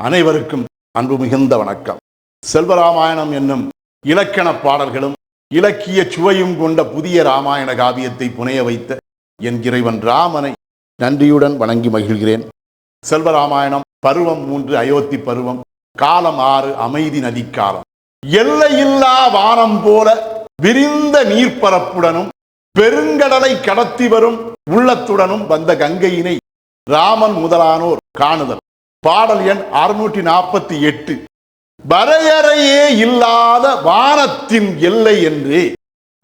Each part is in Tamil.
அனைவருக்கும் அன்பு மிகுந்த வணக்கம். செல்வராமாயணம் என்னும் இலக்கண பாடல்களும் இலக்கிய சுவையும் கொண்ட புதிய ராமாயண காவியத்தை புனைய வைத்த என் இறைவன் ராமனை நன்றியுடன் வணங்கி மகிழ்கிறேன். செல்வராமாயணம் பருவம் மூன்று அயோத்தி பருவம் காலம் ஆறு அமைதி நதிக்காலம். எல்லையில்லா வானம் போல விரிந்த நீர்ப்பரப்புடனும் பெருங்கடலை கடத்தி வரும் உள்ளத்துடனும் வந்த கங்கையினை ராமன் முதலானோர் காணுதல். பாடல் எண் அறுநூற்றி நாற்பத்தி எட்டு. வரையறையே இல்லாத வானத்தின் எல்லை என்று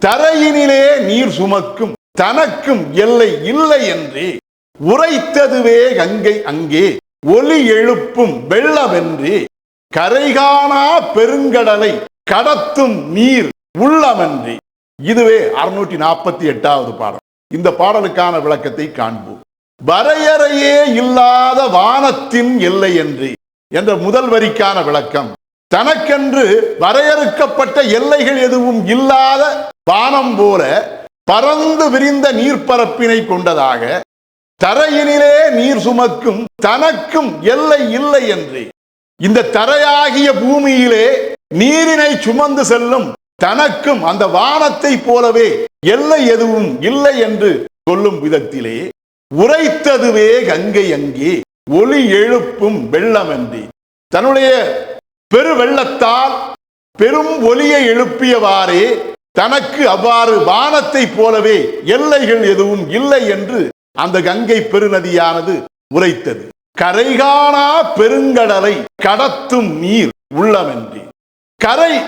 தரையினிலே நீர் சுமக்கும் தனக்கும் எல்லை இல்லை என்று உரைத்ததுவே கங்கை அங்கே ஒலி எழுப்பும் வெள்ளமென்று கரைகானா பெருங்கடலை கடத்தும் நீர் உள்ளமென்று. இதுவே அறுநூற்றி நாற்பத்தி எட்டாவது பாடல். இந்த பாடலுக்கான விளக்கத்தை காண்போம். வரையறையே இல்லாத வானத்தின் எல்லை என்று என்ற முதல் வரிக்கான விளக்கம். தனக்கென்று வரையறுக்கப்பட்ட எல்லைகள் எதுவும் இல்லாத வானம் போல பறந்து விரிந்த நீர்ப்பரப்பினை கொண்டதாக தரையினிலே நீர் சுமக்கும் தனக்கும் எல்லை இல்லை என்று. இந்த தரையாகிய பூமியிலே நீரினை சுமந்து செல்லும் தனக்கும் அந்த வானத்தை போலவே எல்லை எதுவும் இல்லை என்று சொல்லும் விதத்திலே உரைத்ததுவே கங்கை அங்கே ஒளி எழுப்பும் வெள்ளம் தன்னுடைய பெரு வெள்ளத்தால் பெரும் ஒலியை எழுப்பியவாறே தனக்கு அவ்வாறு வானத்தை போலவே எல்லைகள் எதுவும் இல்லை என்று அந்த கங்கை பெருநதியானது உரைத்தது. கரைகானா பெருங்கடலை கடத்தும் நீர் உள்ளமென்றி. கரை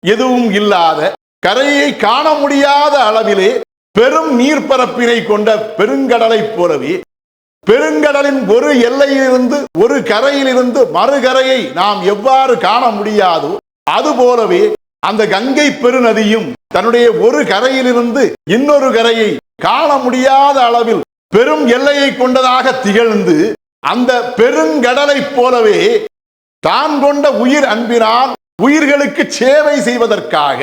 எதுவும் இல்லாத கரையை காண முடியாத அளவிலே பெரும் நீர்ப்பரப்பினை கொண்ட பெருங்கடலைப் போலவே பெருங்கடலின் ஒரு எல்லையிலிருந்து ஒரு கரையிலிருந்து மறுகரையை நாம் எவ்வாறு காண முடியாதோ அதுபோலவே அந்த கங்கை பெருநதியும் தன்னுடைய ஒரு கரையிலிருந்து இன்னொரு கரையை காண முடியாத அளவில் பெரும் எல்லையை கொண்டதாக திகழ்ந்து அந்த பெருங்கடலைப் போலவே தான் கொண்ட உயிர் அன்பினால் உயிர்களுக்கு சேவை செய்வதற்காக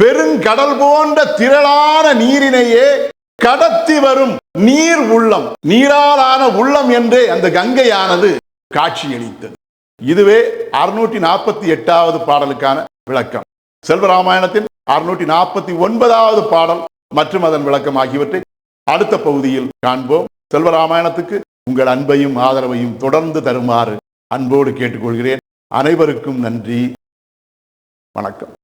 பெருங்கடல் போன்ற திரளான நீரினையே கடத்தி வரும் நீர் உள்ளம் நீராலான உள்ளம் என்றே அந்த கங்கையானது காட்சியளித்தது. இதுவே அறுநூற்றி நாற்பத்தி எட்டாவது பாடலுக்கான விளக்கம். செல்வராமாயணத்தின் அறுநூற்றி நாற்பத்தி ஒன்பதாவது பாடல் மற்றும் அதன் விளக்கம் ஆகியவற்றை அடுத்த பகுதியில் காண்போம். செல்வராமாயணத்துக்கு உங்கள் அன்பையும் ஆதரவையும் தொடர்ந்து தருமாறு அன்போடு கேட்டுக்கொள்கிறேன். அனைவருக்கும் நன்றி. வணக்கம்.